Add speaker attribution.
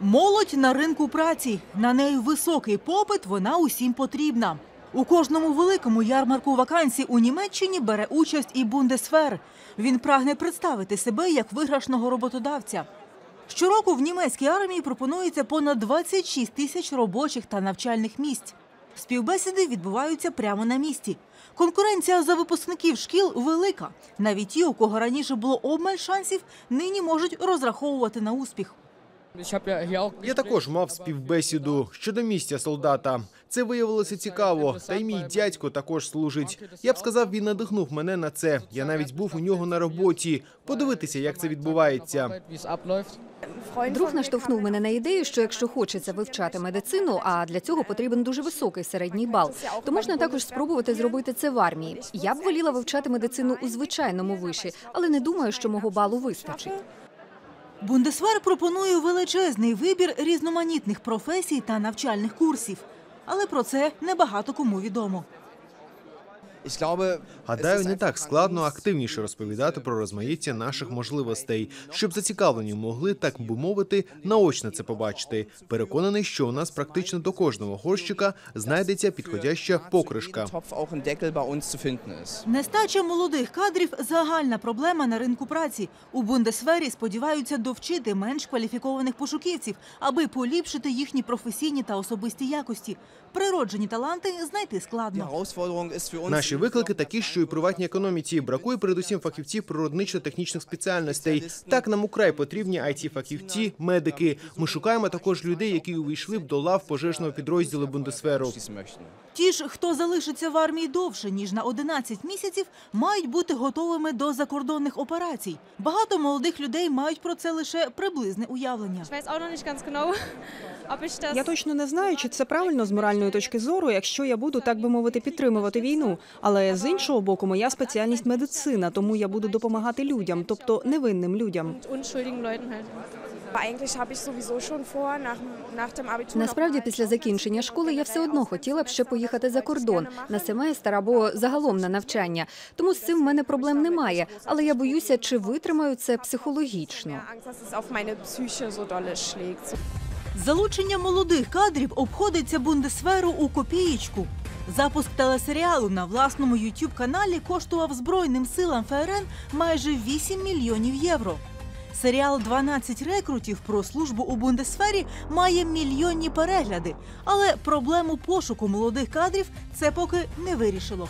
Speaker 1: Молодь на ринку праці. На неї високий попит, вона усім потрібна. У кожному великому ярмарку вакансій у Німеччині бере участь і Бундесфер. Він прагне представити себе як виграшного роботодавця. Щороку в німецькій армії пропонується понад 26 тисяч робочих та навчальних місць. Співбесіди відбуваються прямо на місці. Конкуренція за випускників шкіл велика. Навіть ті, у кого раніше було обмаль шансів, нині можуть розраховувати на успіх.
Speaker 2: Я також мав співбесіду щодо місця солдата. Це виявилося цікаво. Та й мій дядько також служить. Я б сказав, він надихнув мене на це. Я навіть був у нього на роботі. Подивитися, як це відбувається.
Speaker 3: Друг наштовхнув мене на ідею, що якщо хочеться вивчати медицину, а для цього потрібен дуже високий середній бал, то можна також спробувати зробити це в армії. Я б воліла вивчати медицину у звичайному виші, але не думаю, що мого балу вистачить.
Speaker 1: Бундесвер пропонує величезний вибір різноманітних професій та навчальних курсів. Але про це небагато кому відомо.
Speaker 2: Гадаю, не так складно активніше розповідати про розмаїття наших можливостей, щоб зацікавлені могли, так би мовити, наочно це побачити. Переконаний, що у нас практично до кожного горщика знайдеться підходяща покришка.
Speaker 1: Нестача молодих кадрів загальна проблема на ринку праці. У бундесфері сподіваються довчити менш кваліфікованих пошуківців, аби поліпшити їхні професійні та особисті якості. Природжені таланти знайти складно.
Speaker 4: Uns
Speaker 2: Наші виклики такі, що і приватній економіці бракує передусім фахівців природнично-технічних спеціальностей. Так нам украй потрібні it фахівці медики. Ми шукаємо також людей, які увійшли б до лав пожежного підрозділу Бундесферу.
Speaker 1: Ті ж, хто залишиться в армії довше ніж на 11 місяців, мають бути готовими до закордонних операцій. Багато молодих людей мають про це лише приблизне уявлення.
Speaker 5: Я точно не знаю, чи це правильно з моральної точки зору, якщо я буду так би мовити підтримувати війну. Але з іншого боку, моя спеціальність медицина, тому я буду допомагати людям, тобто невинним людям.
Speaker 3: Насправді, після закінчення школи я все одно хотіла б ще поїхати за кордон на семестр або загалом на навчання. Тому з цим в мене проблем немає. Але я боюся, чи витримаю це психологічно.
Speaker 1: Залучення молодих кадрів обходиться бундесферу у копієчку. Запуск телесеріалу на власному youtube каналі коштував Збройним силам ФРН майже 8 мільйонів євро. Серіал «12 рекрутів про службу у бундесфері має мільйонні перегляди, але проблему пошуку молодих кадрів це поки не вирішило.